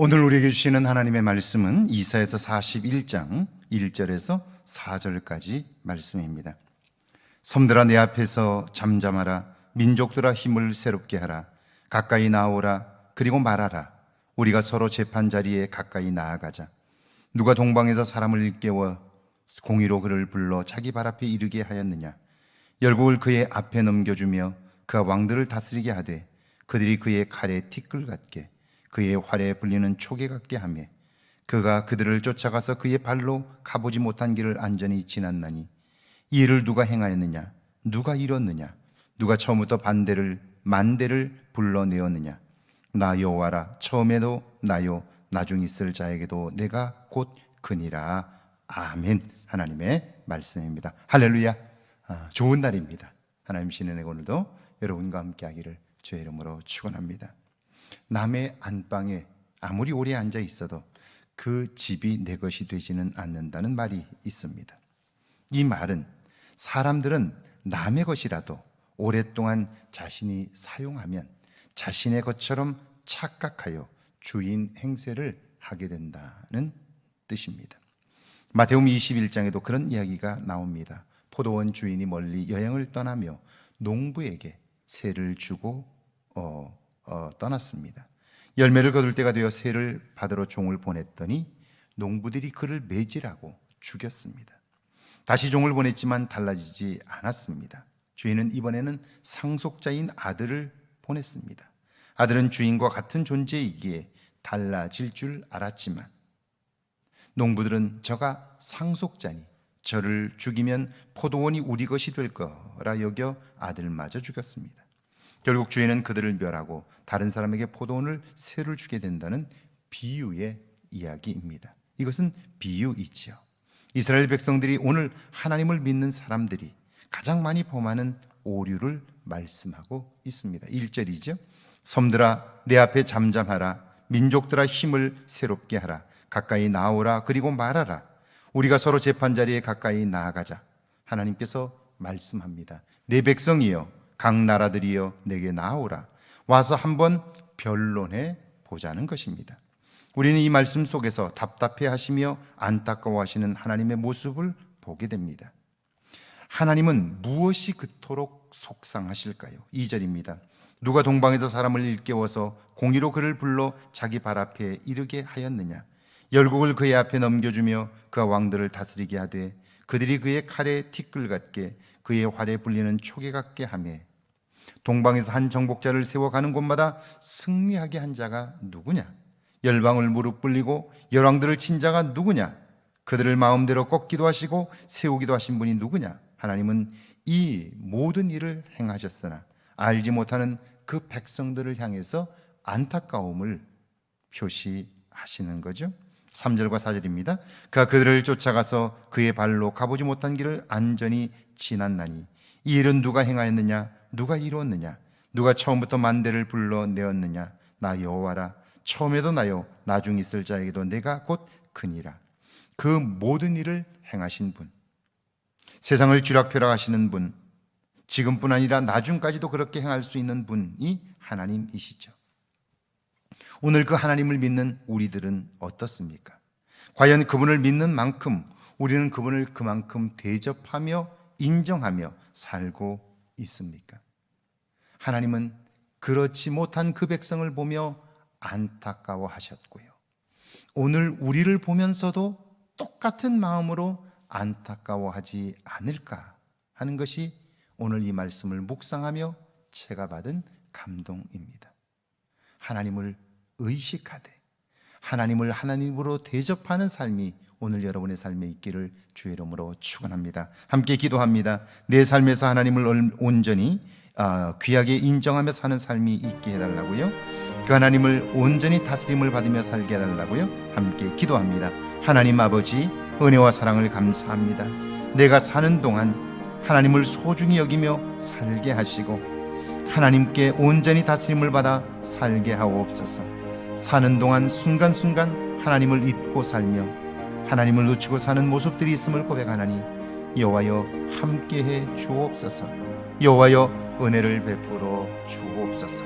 오늘 우리에게 주시는 하나님의 말씀은 이사에서 41장 1절에서 4절까지 말씀입니다. 섬들아 내 앞에서 잠잠하라. 민족들아 힘을 새롭게 하라. 가까이 나오라. 그리고 말하라. 우리가 서로 재판 자리에 가까이 나아가자. 누가 동방에서 사람을 일깨워 공의로 그를 불러 자기 발 앞에 이르게 하였느냐? 열국을 그의 앞에 넘겨주며 그가 왕들을 다스리게 하되 그들이 그의 칼에 티끌 같게 그의 활에 불리는 초계 같게 하며 그가 그들을 쫓아가서 그의 발로 가보지 못한 길을 안전히 지났나니 이 일을 누가 행하였느냐? 누가 이뤘느냐? 누가 처음부터 반대를 만대를 불러내었느냐? 나 여호와라 처음에도 나요. 나중 있을 자에게도 내가 곧 그니라. 아멘. 하나님의 말씀입니다. 할렐루야. 아, 좋은 날입니다. 하나님 신의 오늘도 여러분과 함께하기를 주의 이름으로 축원합니다 남의 안방에 아무리 오래 앉아 있어도 그 집이 내 것이 되지는 않는다는 말이 있습니다. 이 말은 사람들은 남의 것이라도 오랫동안 자신이 사용하면 자신의 것처럼 착각하여 주인 행세를 하게 된다는 뜻입니다. 마태음 21장에도 그런 이야기가 나옵니다. 포도원 주인이 멀리 여행을 떠나며 농부에게 세를 주고 어, 어, 떠났습니다. 열매를 거둘 때가 되어 세를 받으러 종을 보냈더니 농부들이 그를 매질하고 죽였습니다. 다시 종을 보냈지만 달라지지 않았습니다. 주인은 이번에는 상속자인 아들을 보냈습니다. 아들은 주인과 같은 존재이기에 달라질 줄 알았지만 농부들은 저가 상속자니 저를 죽이면 포도원이 우리 것이 될 거라 여겨 아들마저 죽였습니다. 결국 주인은 그들을 멸하고 다른 사람에게 포도원을 새를 주게 된다는 비유의 이야기입니다. 이것은 비유이지요. 이스라엘 백성들이 오늘 하나님을 믿는 사람들이 가장 많이 범하는 오류를 말씀하고 있습니다. 1절이죠. 섬들아 내 앞에 잠잠하라 민족들아 힘을 새롭게 하라 가까이 나오라 그리고 말하라 우리가 서로 재판 자리에 가까이 나아가자 하나님께서 말씀합니다. 내 백성이여 각 나라들이여 내게 나오라 와서 한번 변론해 보자는 것입니다. 우리는 이 말씀 속에서 답답해 하시며 안타까워 하시는 하나님의 모습을 보게 됩니다. 하나님은 무엇이 그토록 속상하실까요? 2절입니다. 누가 동방에서 사람을 일깨워서 공의로 그를 불러 자기 발 앞에 이르게 하였느냐? 열국을 그의 앞에 넘겨주며 그가 왕들을 다스리게 하되 그들이 그의 칼에 티끌 같게 그의 활에 불리는 초계 같게 하매 동방에서 한 정복자를 세워가는 곳마다 승리하게 한 자가 누구냐? 열방을 무릎 꿇리고 열왕들을 친 자가 누구냐? 그들을 마음대로 꺾기도 하시고 세우기도 하신 분이 누구냐? 하나님은 이 모든 일을 행하셨으나 알지 못하는 그 백성들을 향해서 안타까움을 표시하시는 거죠. 3절과 4절입니다. 그가 그들을 쫓아가서 그의 발로 가보지 못한 길을 안전히 지났나니 이 일은 누가 행하였느냐? 누가 이루었느냐? 누가 처음부터 만대를 불러내었느냐? 나 여호와라. 처음에도 나요. 나중 있을 자에게도 내가 곧 그니라. 그 모든 일을 행하신 분. 세상을 쥐락펴락하시는 분. 지금뿐 아니라 나중까지도 그렇게 행할 수 있는 분이 하나님이시죠. 오늘 그 하나님을 믿는 우리들은 어떻습니까? 과연 그분을 믿는 만큼 우리는 그분을 그만큼 대접하며 인정하며 살고 있습니까? 하나님은 그렇지 못한 그 백성을 보며 안타까워 하셨고요. 오늘 우리를 보면서도 똑같은 마음으로 안타까워하지 않을까 하는 것이 오늘 이 말씀을 묵상하며 제가 받은 감동입니다. 하나님을 의식하되 하나님을 하나님으로 대접하는 삶이 오늘 여러분의 삶에 있기를 주의 이름으로 축원합니다. 함께 기도합니다. 내 삶에서 하나님을 온전히 아, 귀하게 인정하며 사는 삶이 있게 해달라고요. 그 하나님을 온전히 다스림을 받으며 살게 해달라고요. 함께 기도합니다. 하나님 아버지 은혜와 사랑을 감사합니다. 내가 사는 동안 하나님을 소중히 여기며 살게 하시고 하나님께 온전히 다스림을 받아 살게 하옵소서. 사는 동안 순간순간 하나님을 잊고 살며 하나님을 놓치고 사는 모습들이 있음을 고백하나니 여호와여 함께해 주옵소서. 여호와여 은혜를 베풀어 주옵소서.